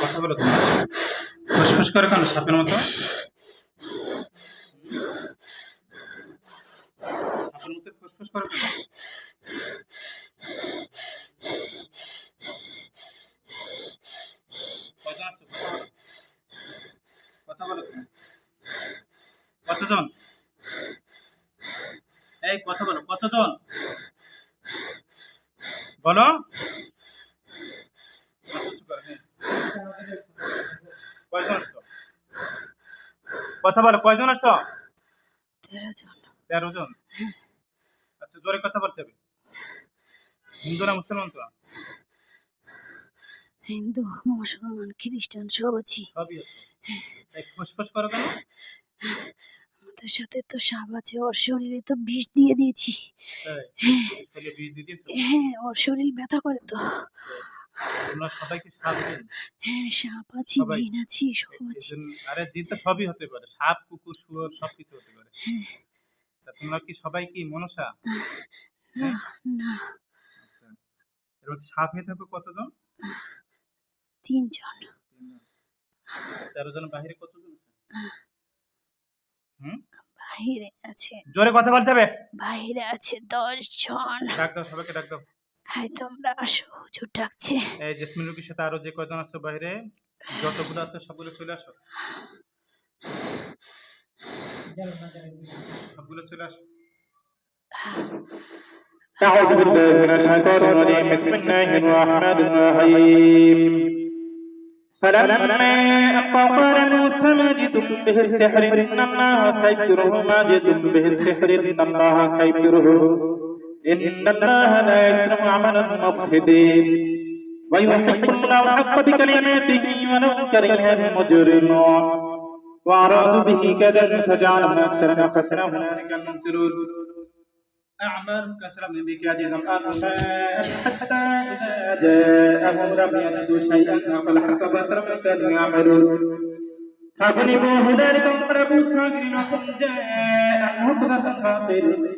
কথা বলো ফুসফুস করে কেন সাপের মতো? এই কথা বলো। কতজন? বলো। কয়জন আসছো কথা বলো কয়জন আসছো তেরো জন আচ্ছা জোরে কথা বলতে হবে। হিন্দু না মুসলমান তো হিন্দু মুসলমান খ্রিস্টান সব আছি। সবই আছে? এই ফুসফুস করো কেন? আমাদের সাথে তো সাপ আছে ওর শরীরে তো বিষ দিয়ে দিয়েছি। দিয়ে দিয়েছ? হ্যাঁ ওর শরীর ব্যথা করে তো। তোমরা সবাই কি সাপ হ্যাঁ সাপ আছি সবাই? জিন আছি সব আছি। আরে দিন তো সবই হতে পারে। সাপ কুকুর শুয়োর সবকিছু হতে পারে। তা তোমরা কি সবাই কি মনসা? না না। আচ্ছা। সাপ হয়ে থাকো কতজন? তিনজন। তেরো জন বাহিরে কতজন আছে? হুম? বাহিরে আছে। জোরে কথা বলতে হবে। বাহিরে আছে দশ জন ডাক দাও সবাইকে ডাক দাও। হ্যাঁ তোমরা আসো হুজুর ডাকছে এই জেসমিন রুগীর সাথে আরো যে কয়জন আছে বাইরে যতগুলো আছে সবগুলো চলে আসো সবগুলো চলে আসো أعوذ بالله من الشيطان الرجيم بسم الله الرحمن الرحيم فلما ألقى قال موسى ما جئتم به السحر إن الله سيبتره ما جئتم به السحر إن الله سيبتره إن الله لا يسلم عمل المفسدين ويحق الله الحق بكلماته ولو كره المجرمون وأرادوا به كذا فجعلهم أكثر خسرا هنالك المبتلون أعمالهم كسلام بكاد زمان حتى إذا جاءهم لم يجدوا شيئا وقد حق بطر ما كانوا يعملون فغلبوا هنالك وانقلبوا صاغرين وقل جاء نقضة الباطل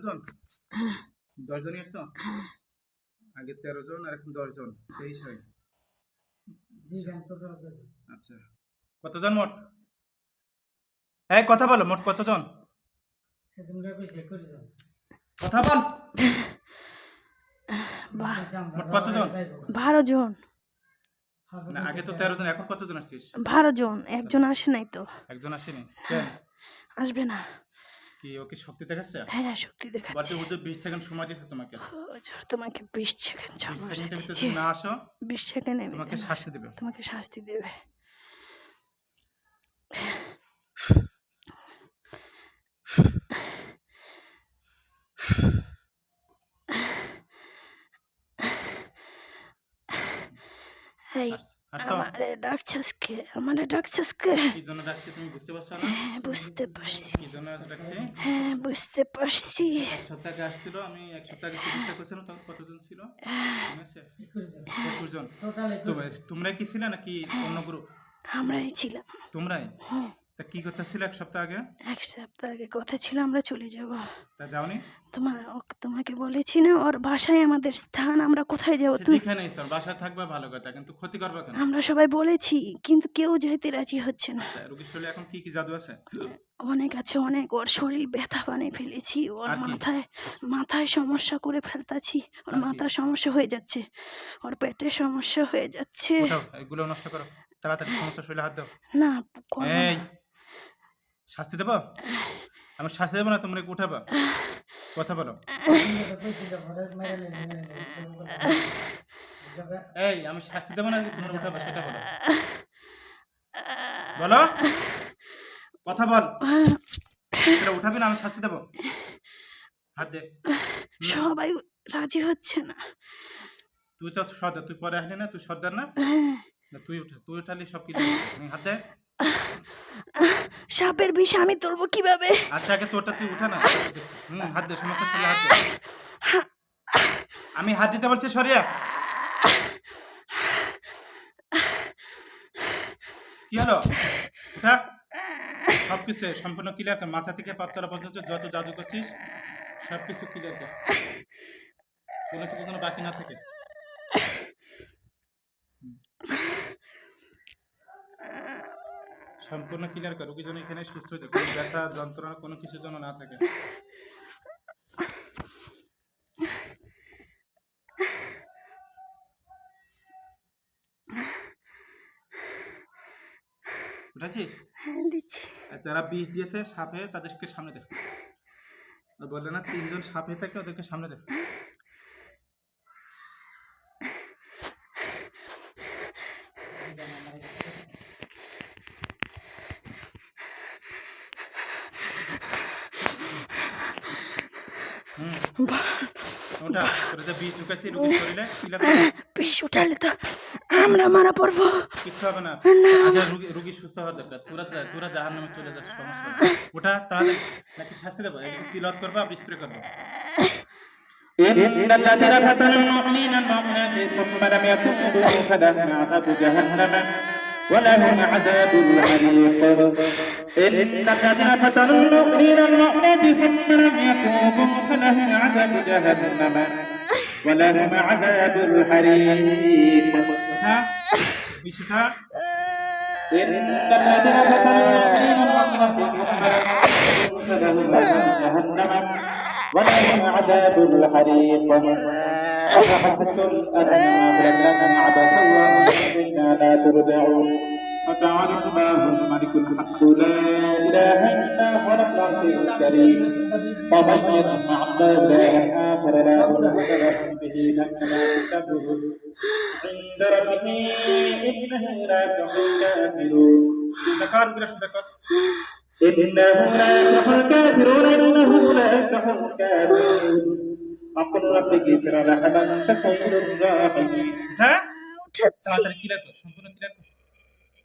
আচ্ছা দশজনই আসছো? আগে তেরো জন আর এখন দশজন তেইশ হয়। আচ্ছা। কতজন মোট? এই কথা বলো মোট কতজন? কথা বল। মোট কতজন? বারো জন। আগে তো তেরো জন এখন কতজন আসছিস? বারো জন একজন আসে নাই তো। একজন আসেনি? আসবে না। কি ওকে শক্তি দেখাচ্ছে? হ্যাঁ শক্তি বলছে দেখাচ্ছে ওদের বিশ সেকেন্ড সময় দিয়েছে তোমাকে। হুজুর তোমাকে বিশ সেকেন্ড বিশ সময় সেকেন্ডের ভিতরে দিচ্ছে যদি না আসো বিশ সেকেন্ডে তোমাকে শাস্তি দেবে। তোমাকে শাস্তি দেবে। এই আমারে ডাকছিস কে? আমারে ডাকছিস কে? কি জন্য ডাকছি তুমি বুঝতে পারছ না? হ্যাঁ বুঝতে পারছি। কি জন্য ডাকছি? হ্যাঁ বুঝতে পারছি। এক সপ্তাহ আগে আসছিল আমি এক সপ্তাহ আগে চিকিৎসা করছিলাম তখন কতজন ছিল? একুশ জন। তোমরা- তোমরাই কি ছিলে নাকি অন্য গ্রুপ? আমরাই ছিলাম। তোমরাই? হ্যাঁ। তা কি করতেছিল এক সপ্তাহ আগে? এক সপ্তাহ আগে কথা ছিল আমরা চলে যাব। তা যাওনি? তোমার তোমাকে বলেছি না ওর বাসায় আমাদের স্থান আমরা কোথায় যাব? যেখানে ইস্তর বাসায় থাকবে ভালো কথা কিন্তু ক্ষতি করবে কেন? আমরা সবাই বলেছি কিন্তু কেউ যেতে রাজি হচ্ছে না। আচ্ছা, রোগীর শরীরে এখন কি কি জাদু আছে? অনেক আছে অনেক। ওর শরীর ব্যথা বানিয়ে ফেলেছি ওর মাথায় মাথায় সমস্যা করে ফেলতাছি ওর? মাথার সমস্যা হয়ে যাচ্ছে। ওর পেটে সমস্যা হয়ে যাচ্ছে। এগুলো নষ্ট করো তাড়াতাড়ি সমস্ত শরীরে হাত দাও। না করব না। এই শাস্তি দেবো? আমি শাস্তি দেবো না তোমরা উঠাবো। কথা বলো। এই আমি শাস্তি দেবো না তোমরা উঠাবো সেটা বলো। বলো। কথা বল। এটা উঠাবি না আমি শাস্তি দেবো। হাত দে। সবাই রাজি হচ্ছে না। তুই তো সর্দার তুই পরে আসলি না তুই সর্দার না? হ্যাঁ। না, তুই উঠা তুই উঠালি সব কিছু হাত দে। সাপের বিষ আমি তুলবো কীভাবে? আচ্ছা আগে তোরটা তুই উঠা না হুম, হাত দে, সমস্ত শরীরে হাত দে। আমি হাত দিতে বলছি সরিয়া। কি হলো? উঠা। সব কিছু সম্পূর্ণ ক্লিয়ার কর মাথা থেকে পাত্তরা পর্যন্ত যত জাদু করছিস সব কিছু ক্লিয়ার কর কোনো কিছু যেন বাকি না থাকে? সম্পূর্ণ ক্লিয়ার কর রুগী যেন এখানে সুস্থ হয়ে যায় কোনো ব্যথা যন্ত্রণা কোনো কিছু যেন না থাকে। উঠাছিস হ্যাঁ দিচ্ছি। যারা বিষ দিয়েছে সাপে তাদেরকে সামনে দেখ বললে না তিনজন সাপে থাকে ওদেরকে সামনে দেখ বিষ ঢুকাইছি রুগীর শরীরে কিলার বিষ উঠালে তো আমরা মারা পড়বো কিচ্ছু হবে না আগে রুগী রুগী সুস্থ হওয়া দরকার তোরা যা তোরা জাহার নামে চলে যাস সমস্যা নেই। ওটা তাহলে নাকি শাস্তি দেবো একটু তিলত করবো আর স্প্রে করবো إن الذين فتنوا المؤمنين المؤمنات ثم لم يتوبوا فلهم عذاب جهنم ولهم عذاب الحريق إن الذين فتنوا المؤمنين المؤمنات ثم لم يتوبوا فلهم عذاب جهنم ولهم عذاب الحريق. إن الذين فتنوا المؤمنين المؤمنات ثم لم فلهم جهنم ولهم عذاب الحريق. أفحسبتم أنما خلقناكم الله وأنتم لا ترجعون. فتعالى الله الملك الحق لا إله إلا هو العزيز الكريم ومن يطمع الله إلها آخر لا برهان له به لما تسبه عند ربه إنه لا يفلح الكافرون সুন্দর করে সুন্দর কর إنه لا يفلح الكافرون إنه لا يفلح الكافرون أقل ربك اغفر لك أنت خير الراحمين উঠা উঠাচ্ছি তাড়াতাড়ি ক্লিয়ার কর সম্পূর্ণ ক্লিয়ার কর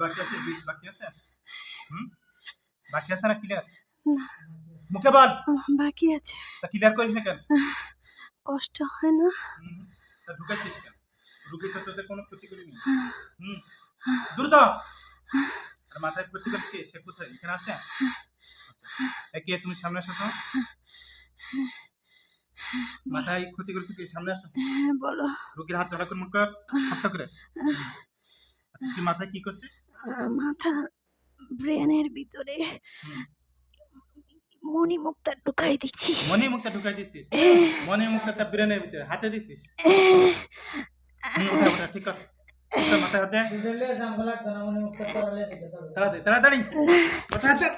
বাকি আছে বিষ বাকি আছে? হুম? বাকি আছে না ক্লিয়ার মুখে বল। বাকি আছে। তা ক্লিয়ার করিস না কেন? কষ্ট হয় না। তা ঢুকাচ্ছিস কেন? রুগী তো তোদের কোনো ক্ষতি করিনি। হুম। দ্রুত। আর মাথায় ক্ষতি করিস কে? সে কোথায়? এখানে আসে আচ্ছা এ কে তুমি সামনে আসো তো। মাথায় ক্ষতি করেছে কি? সামনে আসো হ্যাঁ বলো। রুগীর হাত ধরা করে মুখ কর। হাত করে। তুই মাথায় কি করছিস? মাথা ব্রেনের ভিতরে মণি মুক্তা ঢুকাই দিচ্ছি। মনে মুখটা ঢুকাই দিছিস মনে মুখটা তার ব্রেনের ভিতরে হাতে দিছিস ঠিক মাথায় তাড়াতাড়ি তাড়াতাড়ি হাত হাত।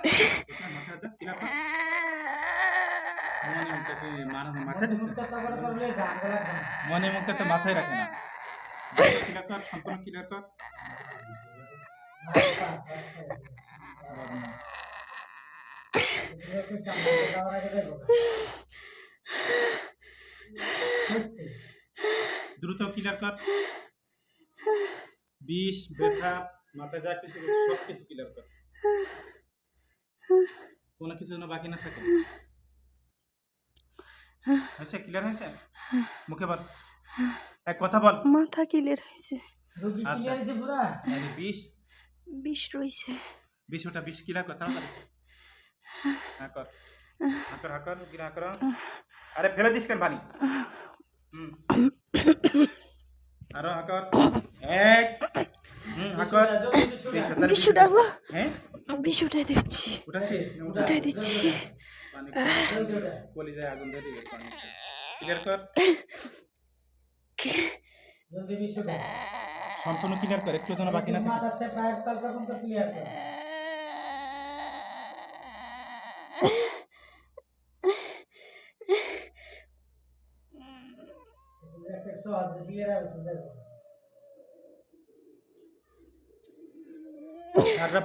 মনে মুখটা মাথায় মনে রাখে না। ক্লিয়ার কর সম্পূর্ণ ক্লিয়ার কর। দ্রুত ক্লিয়ার কর বিষ ব্যথা মাথায় যা কিছু সব কিছু ক্লিয়ার কর কোনো কিছু যেন বাকি না থাকে। হয়েছে? ক্লিয়ার হয়েছে? মুখে বল। এক কথা বল। মাথা ক্লিয়ার হয়েছে। আচ্ছা। বিষ বিষ রয়েছে। বিষ ওটা বিষ ক্লিয়ার কর তাড়াতাড়ি। হ্যাঁ কর। হ্যাঁ কর হ্যাঁ কর গিরা কর। আরে ফেলে দিস কেন পানি? আরও হ্যাঁ এক। হাকর বিষ উঠাবো? হ্যাঁ? বিষ উঠাই দিচ্ছি। উঠা উঠাই দিচ্ছি। পানি কলিজায় আগুন ধরে দিবে পানি। ক্লিয়ার কর। সম্পূর্ণ ক্লিয়ার কর একটু যেন বাকি না থাকে।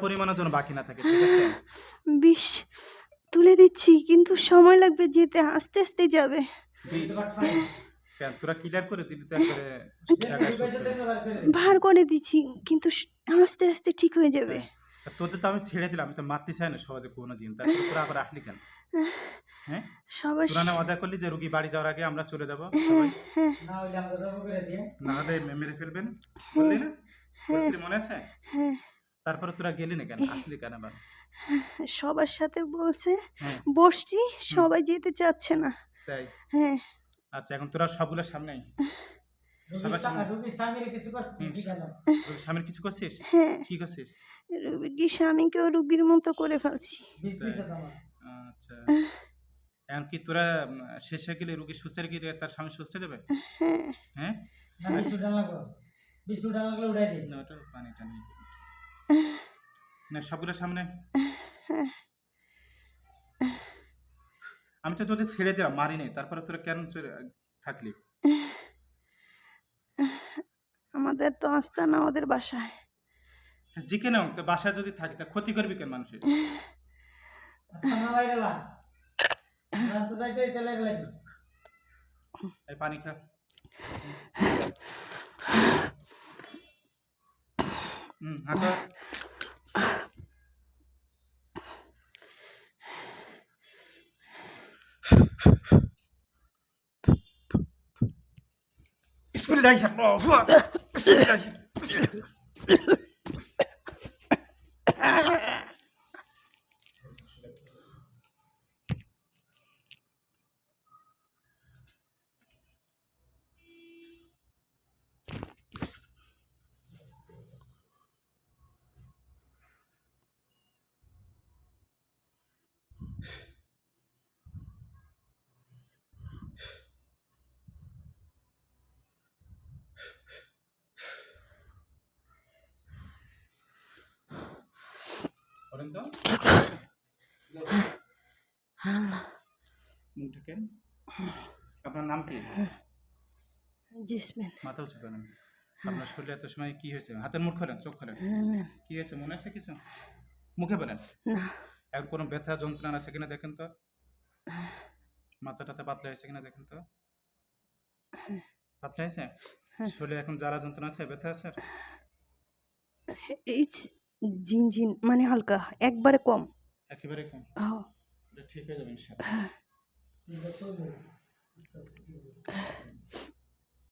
পরিমাণও যেন বাকি না থাকে ঠিক আছে? বিষ তুলে দিচ্ছি কিন্তু সময় লাগবে যেতে আস্তে আস্তে যাবে। বিষ। কেন? তোরা ক্লিয়ার করে দিলি তো একবারে জায়গায় সুস্থ হয়ে। ভার করে দিচ্ছি কিন্তু আস্তে আস্তে ঠিক হয়ে যাবে। তা তোদের তো আমি ছেড়ে দিলাম আমি তো মারতে চাই না সহজে কোনো দিন। তারপরে তোরা আবার আসলি কেন? হ্যাঁ? সবার তোরা না ওয়াদা করলি যে রুগী বাড়ি যাওয়ার আগে আমরা চলে যাব? সবাই? না হলে মেরে ফেলবেন? বললি না? মনে আছে? হ্যাঁ। তারপরে তোরা গেলি না কেন? আসলি কেন আবার? সবার সাথে বলছে হ্যাঁ। বসছি সবাই যেতে চাচ্ছে না। তাই? হ্যাঁ। আচ্ছা এখন তোরা সবগুলো সামনে স্বামীর কিছু করছিস হ্যাঁ। কি করছিস? রুগীর স্বামীকেও রুগীর মতো করে ফেলছি। আচ্ছা। এখন কি তোরা শেষ হয়ে গেলে রুগী সুস্থ হয়ে গেলে তার স্বামী সুস্থ হয়ে যাবে? হ্যাঁ। না সবগুলো সামনে আমি তো তোদের ছেড়ে দিলাম মারি নাই। তারপরে তোরা কেন থাকলি? আমাদের তো আস্থা না ওদের বাসায়। জিকে নাও তো বাসায় যদি থাকি তা ক্ষতি করবি কেন মানুষের? পানি খা। হুম Bismillahirrahmanirrahim. Bismillahirrahmanirrahim. ঢেকেন আপনার নাম কি? জেসমিন। মাথা উঁচু করেন আপনার শরীরে এত সময় কি হয়েছে? হাতের মুখ খোলেন চোখ খোলেন কি হয়েছে? মনে আছে কিছু? মুখে বলেন। এখন কোনো ব্যথা যন্ত্রণা আছে কিনা দেখেন তো? মাথা টাথা পাতলা হয়েছে কিনা দেখেন তো? পাতলা হয়েছে? শরীরে এখন জ্বালা যন্ত্রণা আছে? ব্যথা আছে? এই জিন জিন মানে হালকা একবারে কম। একেবারে কম? ঠিক হয়ে যাবে ইনশাআল্লাহ। 你的父母一走就。